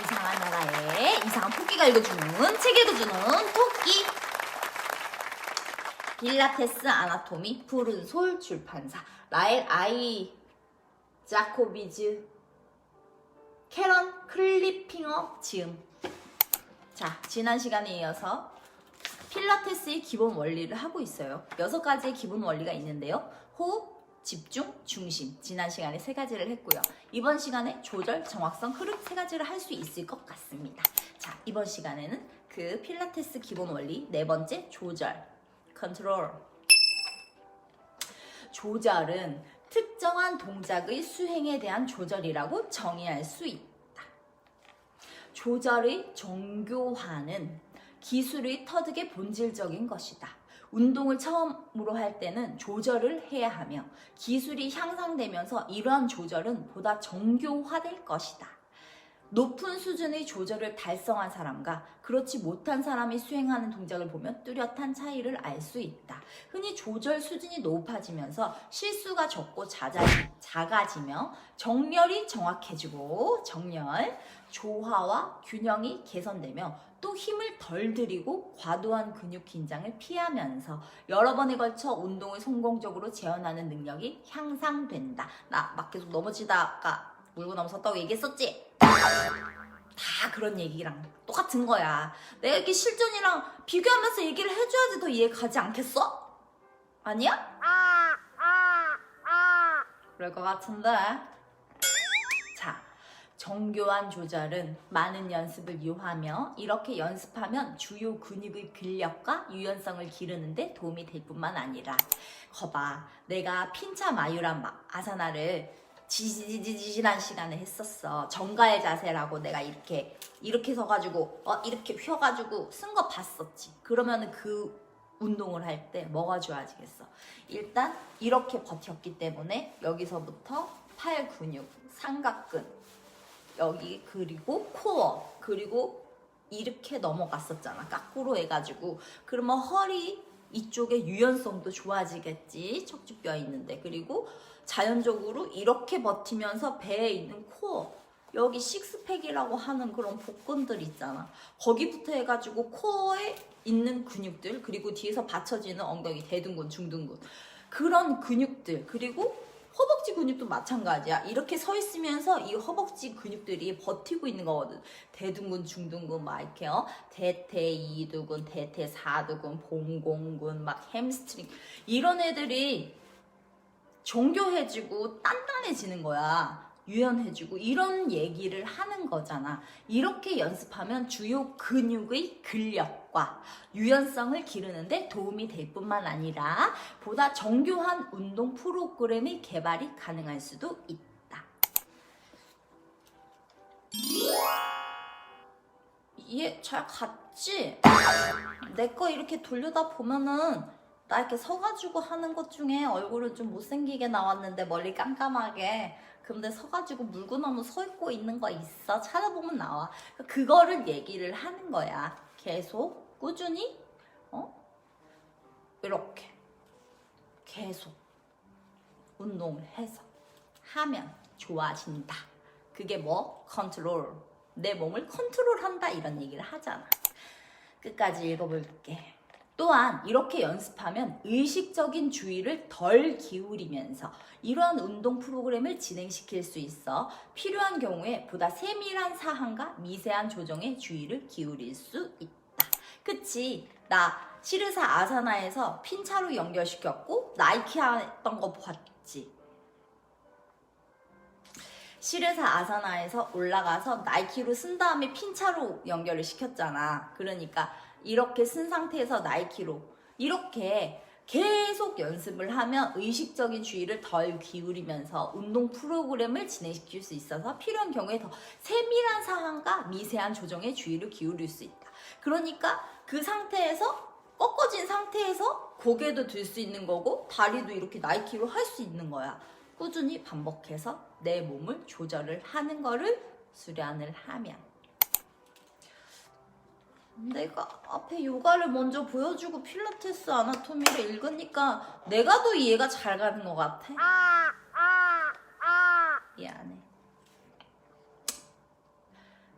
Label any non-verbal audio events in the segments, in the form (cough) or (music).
이상한 나라에 이상한 토끼가 읽어주는 책 읽어주는 토끼. 필라테스 아나토미 푸른 솔 출판사. 라엘 아이 자코비즈. 캐런 클리핑어 지음. 자 지난 시간에 이어서 필라테스의 기본 원리를 하고 있어요. 여섯 가지의 기본 원리가 있는데요. 호흡 집중, 중심. 지난 시간에 세 가지를 했고요. 이번 시간에 조절, 정확성, 흐름 세 가지를 할 수 있을 것 같습니다. 자 이번 시간에는 그 필라테스 기본 원리 네 번째 조절. 컨트롤. 조절은 특정한 동작의 수행에 대한 조절이라고 정의할 수 있다. 조절의 정교화는 기술의 터득의 본질적인 것이다. 운동을 처음으로 할 때는 조절을 해야 하며 기술이 향상되면서 이러한 조절은 보다 정교화될 것이다. 높은 수준의 조절을 달성한 사람과 그렇지 못한 사람이 수행하는 동작을 보면 뚜렷한 차이를 알 수 있다. 흔히 조절 수준이 높아지면서 실수가 적고 잦아, 작아지며 정렬이 정확해지고 정렬, 조화와 균형이 개선되며 또 힘을 덜 들이고 과도한 근육 긴장을 피하면서 여러 번에 걸쳐 운동을 성공적으로 재현하는 능력이 향상된다. 나 막 계속 넘어지다가 물고 넘어섰다고 얘기했었지? 다 그런 얘기랑 똑같은 거야. 내가 이렇게 실전이랑 비교하면서 얘기를 해줘야지 더 이해 가지 않겠어? 아니야? 그럴 것 같은데. 자, 정교한 조절은 많은 연습을 요하며 이렇게 연습하면 주요 근육의 근력과 유연성을 기르는데 도움이 될 뿐만 아니라 거봐 내가 핀차 마유란 마- 아사나를 지지지지지난 시간에 했었어 정가의 자세라고 내가 이렇게 이렇게 서가지고 어 이렇게 휘어가지고 쓴 거 봤었지 그러면은 그 운동을 할 때 뭐가 좋아지겠어 일단 이렇게 버텼기 때문에 여기서부터 팔 근육 삼각근 여기 그리고 코어 그리고 이렇게 넘어갔었잖아 까꾸로 해가지고 그러면 허리 이쪽에 유연성도 좋아지겠지. 척추뼈 있는데. 그리고 자연적으로 이렇게 버티면서 배에 있는 코어 여기 식스팩이라고 하는 그런 복근들 있잖아. 거기부터 해가지고 코어에 있는 근육들 그리고 뒤에서 받쳐지는 엉덩이 대둔근 중둔근. 그런 근육들 그리고 허벅지 근육도 마찬가지야. 이렇게 서 있으면서 이 허벅지 근육들이 버티고 있는 거거든. 대둔근, 중둔근 막 이렇게 요. 대퇴 이두근, 대퇴 사두근, 봉공근, 막 햄스트링 이런 애들이 정교해지고 단단해지는 거야. 유연해지고 이런 얘기를 하는 거잖아. 이렇게 연습하면 주요 근육의 근력 과 유연성을 기르는데 도움이 될 뿐만 아니라 보다 정교한 운동 프로그램의 개발이 가능할 수도 있다. 이해 잘 갔지? 내 거 이렇게 돌려다 보면은 나 이렇게 서가지고 하는 것 중에 얼굴은 좀 못생기게 나왔는데 머리 깜깜하게 근데 서가지고 물구나무 서 있고 있는 거 있어 찾아보면 나와 그거를 얘기를 하는 거야 계속 꾸준히? 어? 이렇게. 계속 운동을 해서 하면 좋아진다. 그게 뭐? 컨트롤. 내 몸을 컨트롤한다 이런 얘기를 하잖아. 끝까지 읽어볼게. 또한 이렇게 연습하면 의식적인 주의를 덜 기울이면서 이러한 운동 프로그램을 진행시킬 수 있어 필요한 경우에 보다 세밀한 사항과 미세한 조정에 주의를 기울일 수 있다. 그치? 나 시르사 아사나에서 핀차로 연결시켰고 나이키 했던 거 봤지? 시르사 아사나에서 올라가서 나이키로 쓴 다음에 핀차로 연결을 시켰잖아. 그러니까 이렇게 쓴 상태에서 나이키로 이렇게 계속 연습을 하면 의식적인 주의를 덜 기울이면서 운동 프로그램을 진행시킬 수 있어서 필요한 경우에 더 세밀한 상황과 미세한 조정에 주의를 기울일 수 있다. 그러니까 그 상태에서 꺾어진 상태에서 고개도 들 수 있는 거고 다리도 이렇게 나이키로 할 수 있는 거야. 꾸준히 반복해서 내 몸을 조절을 하는 거를 수련을 하면 내가 앞에 요가를 먼저 보여주고 필라테스 아나토미를 읽으니까 내가 더 이해가 잘 가는 것 같아. 미안해.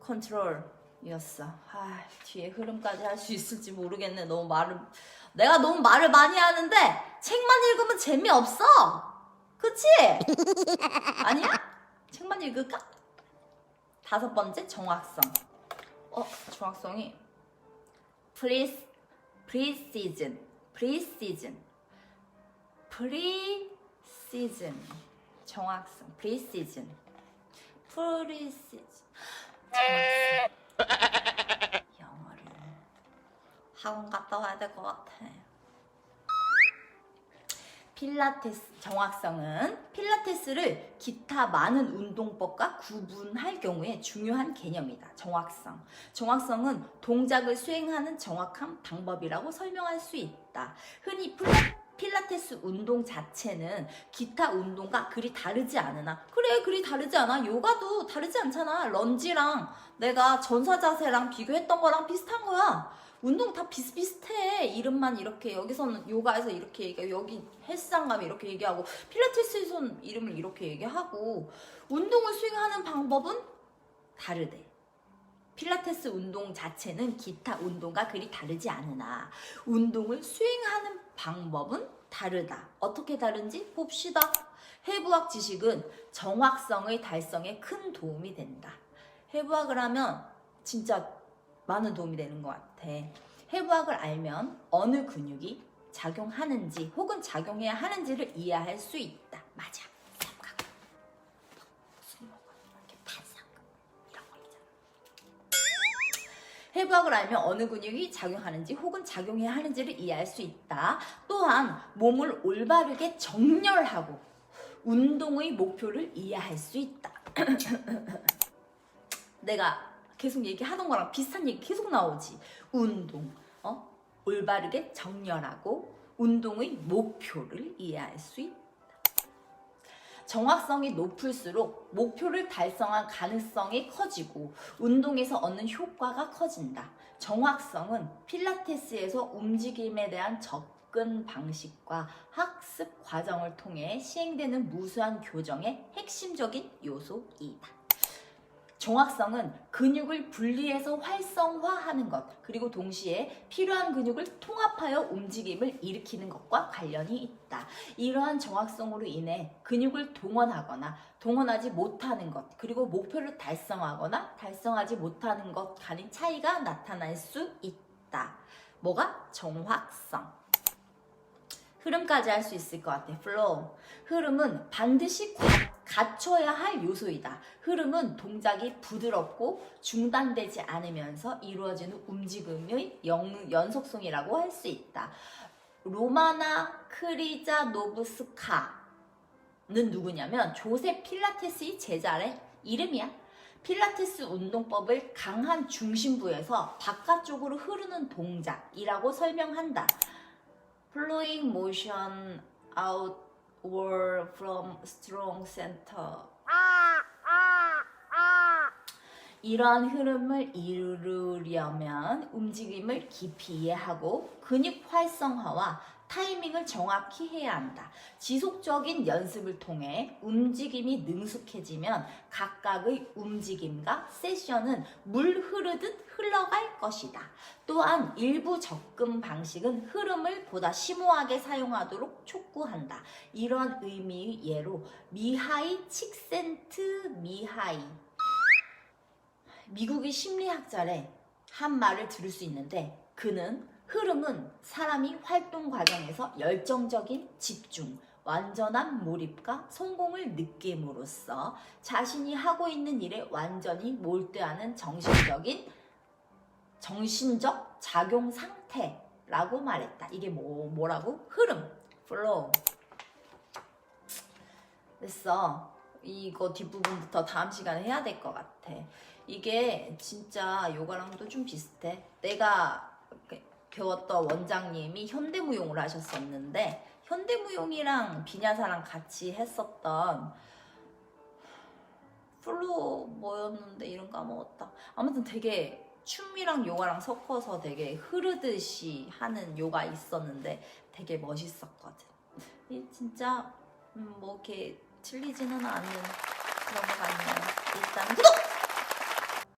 컨트롤 이었어. 아, 뒤에 흐름까지 할 수 있을지 모르겠네. 너무 말을 내가 너무 말을 많이 하는데 책만 읽으면 재미없어. 그치? (laughs) 아니야? 책만 읽을까? 다섯 번째 정확성. 어, 정확성이 pre precision, precision, precision. 정확성, precision, precision. 정확성. (laughs) 영어를 학원 갔다 와야 될 것 같아. 필라테스 정확성은 필라테스를 기타 많은 운동법과 구분할 경우에 중요한 개념이다. 정확성. 정확성은 동작을 수행하는 정확한 방법이라고 설명할 수 있다. 흔히 필라, 필라테스 운동 자체는 기타 운동과 그리 다르지 않으나 그래 그리 다르지 않아 요가도 다르지 않잖아 런지랑 내가 전사 자세랑 비교했던 거랑 비슷한 거야 운동 다 비슷비슷해. 이름만 이렇게 여기서는 요가에서 이렇게 얘기하고 여기 헬스장 가면 이렇게 얘기하고 필라테스에서는 이름을 이렇게 얘기하고 운동을 수행하는 방법은 다르대. 필라테스 운동 자체는 기타 운동과 그리 다르지 않으나 운동을 수행하는 방법은 다르다. 어떻게 다른지 봅시다. 해부학 지식은 정확성의 달성에 큰 도움이 된다. 해부학을 하면 진짜 많은 도움이 되는 것 같아. 해부학을 알면 어느 근육이 작용하는지 혹은 작용해야 하는지를 이해할 수 있다. 맞아. 해부학을 알면 어느 근육이 작용하는지 혹은 작용해야 하는지를 이해할 수 있다. 또한 몸을 올바르게 정렬하고 운동의 목표를 이해할 수 있다. (clears throat) 내가 계속 얘기하던 거랑 비슷한 얘기 계속 나오지. 운동, 어? 올바르게 정렬하고 운동의 목표를 이해할 수 있다. 정확성이 높을수록 목표를 달성할 가능성이 커지고 운동에서 얻는 효과가 커진다. 정확성은 필라테스에서 움직임에 대한 접근 방식과 학습 과정을 통해 시행되는 무수한 교정의 핵심적인 요소이다. 정확성은 근육을 분리해서 활성화하는 것, 그리고 동시에 필요한 근육을 통합하여 움직임을 일으키는 것과 관련이 있다. 이러한 정확성으로 인해 근육을 동원하거나 동원하지 못하는 것, 그리고 목표를 달성하거나 달성하지 못하는 것 간의 차이가 나타날 수 있다. 뭐가? 정확성. 흐름까지 할 수 있을 것 같아. flow. 흐름은 반드시 과- 갖춰야 할 요소이다. 흐름은 동작이 부드럽고 중단되지 않으면서 이루어지는 움직임의 영- 연속성이라고 할 수 있다. 로마나 크리자노브스카는 누구냐면 조세 필라테스의 제자의 이름이야. 필라테스 운동법을 강한 중심부에서 바깥쪽으로 흐르는 동작이라고 설명한다. flowing motion outward from strong center. 이러한 흐름을 이루려면 움직임을 깊이 이해하고 근육 활성화와 타이밍을 정확히 해야 한다. 지속적인 연습을 통해 움직임이 능숙해지면 각각의 움직임과 세션은 물 흐르듯 흘러갈 것이다. 또한 일부 접근 방식은 흐름을 보다 심오하게 사용하도록 촉구한다. 이런 의미의 예로 미하이 칙센트 미하이 미국의 심리학자래 한 말을 들을 수 있는데 그는 흐름은 사람이 활동 과정에서 열정적인 집중, 완전한 몰입과 성공을 느낌으로써 자신이 하고 있는 일에 완전히 몰두하는 정신적인 정신적 작용 상태라고 말했다. 이게 뭐 뭐라고? 흐름, flow. 됐어. 이거 뒷부분부터 다음 시간에 해야 될 것 같아. 이게 진짜 요가랑도 좀 비슷해. 내가 배웠던 원장님이 현대무용을 하셨었는데 현대무용이랑 비냐사랑 같이 했었던 플로 뭐였는데 이름 까먹었다. 아무튼 되게 춤이랑 요가랑 섞어서 되게 흐르듯이 하는 요가 있었는데 되게 멋있었거든. 이 진짜 음, 뭐 이렇게 틀리지는 않은 그런 거 같네요. 일단 구독!